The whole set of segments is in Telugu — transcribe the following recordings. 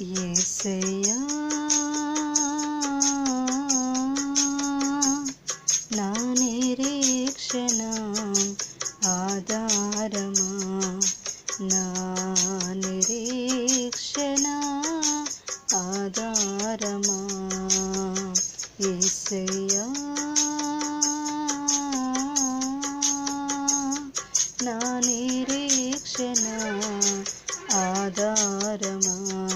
ఏసయ్యా నా నిరీక్షణ ఆధారమా? నా నిరీక్షణ ఆధారమా? ఏసయ్యా నా నిరీక్షణ ఆధారమా?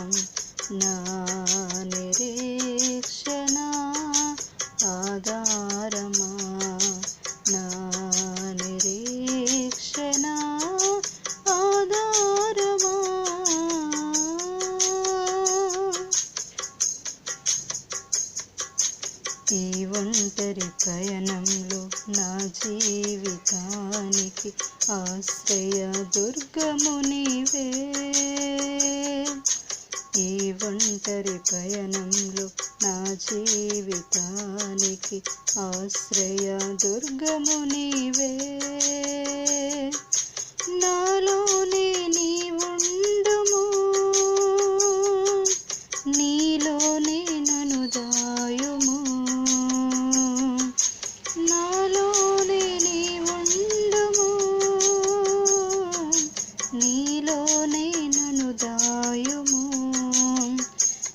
నిరీక్షణ ఆధారమా? నా నిరీక్షణ ఆధారమా? ఈ ఒంటరి పయనంలో నా జీవితానికి ఆశ్రయ దుర్గము నీవే. ఈ ఒంటరి పయనంలో నా జీవితానికి ఆశ్రయ దుర్గము నీవే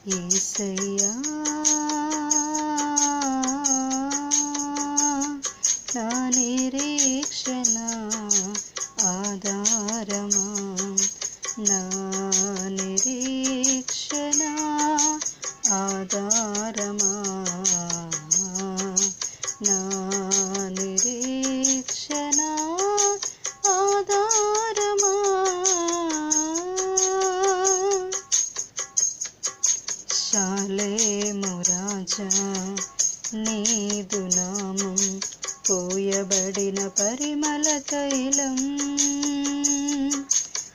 ఏసయ్యా నా నిరీక్షణ ఆధారమా? నా నిరీక్షణ ఆధారమా? శాలేము రాజా నీదు నామం పోయబడిన పరిమళ తైలం.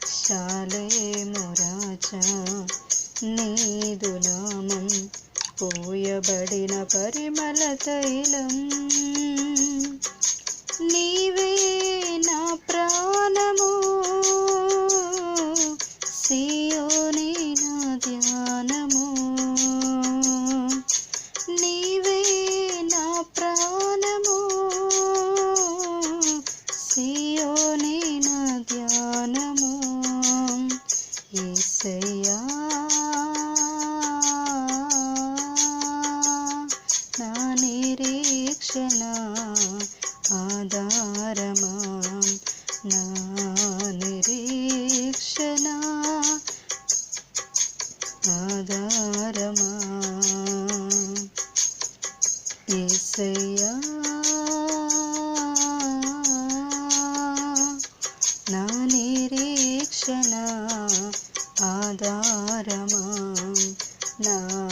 శాలేము రాజా నీదు నామం పోయబడిన పరిమళ తైలం. నీవే సియోని ధ్యానము. ఏసయ్యా నా నిరీక్షణ ఆధారమా? నా నిరీక్షణ ఆధారమా? ఏసయ్యా నా నిరీక్షణ ఆధారమా? నా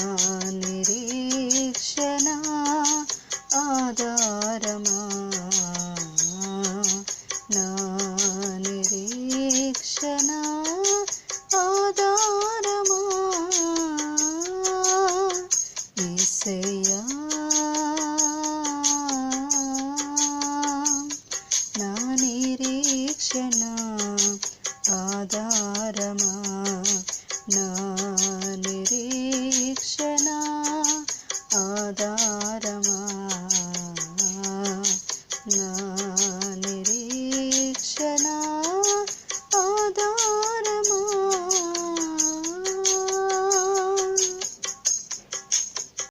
నిరీక్షణ ఆధారమా? నా నిరీక్షణ ఆధారమా? ఏసయ్యా ఆధారమా? నా నిరీక్షణ ఆధారమా?